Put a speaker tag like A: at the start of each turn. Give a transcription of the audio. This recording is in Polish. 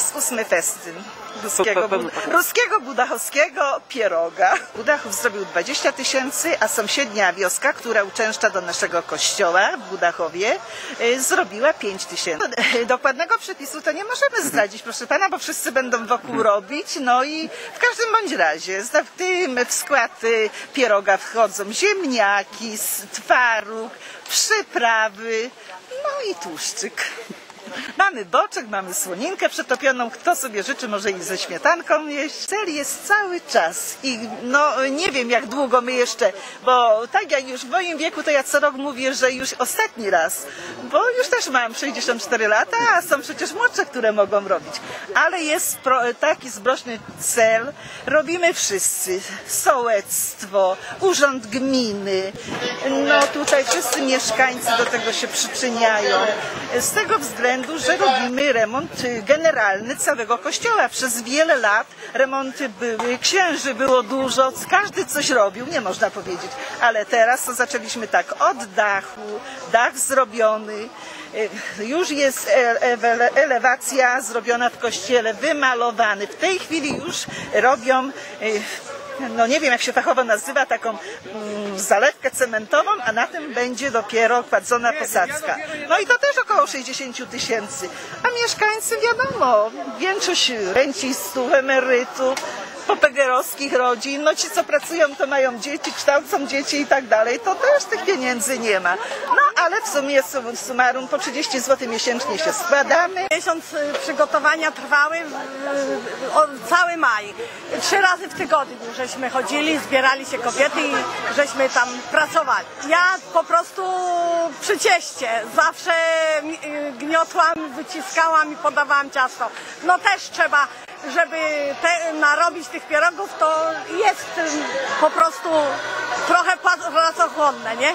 A: jest ósmy festyn ruskiego, Bud- ruskiego budachowskiego pieroga. Budachów zrobił 20 tysięcy, a sąsiednia wioska, która uczęszcza do naszego kościoła w Budachowie, y, zrobiła 5 tysięcy. Dokładnego przepisu to nie możemy zdradzić, proszę pana, bo wszyscy będą wokół robić. No i w każdym bądź razie w tym w skład y, pieroga wchodzą ziemniaki, twaróg, przyprawy, no i tłuszczyk. Mamy boczek, mamy słoninkę przetopioną. Kto sobie życzy, może i ze śmietanką jeść. Cel jest cały czas i no nie wiem jak długo my jeszcze, bo tak jak już w moim wieku, to ja co rok mówię, że już ostatni raz, bo już też mam 64 lata, a są przecież młodsze, które mogą robić. Ale jest taki zbroczny cel. Robimy wszyscy. Sołectwo, urząd gminy, no tutaj wszyscy mieszkańcy do tego się przyczyniają. Z tego względu, że robimy remont y, generalny całego kościoła. Przez wiele lat remonty były, księży było dużo, każdy coś robił, nie można powiedzieć. Ale teraz to zaczęliśmy tak od dachu, dach zrobiony, y, już jest e- elewacja zrobiona w kościele, wymalowany. W tej chwili już robią y, no nie wiem jak się fachowo nazywa, taką mm, zalewkę cementową, a na tym będzie dopiero kładzona posadzka. No i to też około 60 tysięcy. A mieszkańcy wiadomo, większość rencistów, emerytów, popegerowskich rodzin, no ci co pracują to mają dzieci, kształcą dzieci i tak dalej, to też tych pieniędzy nie ma. No ale w sumie sum- summarum po 30 zł miesięcznie się składamy.
B: Miesiąc y, przygotowania trwały y, cały maj. Trzy razy w tygodniu żeśmy chodzili, zbierali się kobiety i żeśmy tam pracowali. Ja po prostu przy cieście zawsze y, gniotłam, wyciskałam i podawałam ciasto. No też trzeba, żeby te, narobić tych pierogów, to jest po prostu trochę pracochłonne, nie?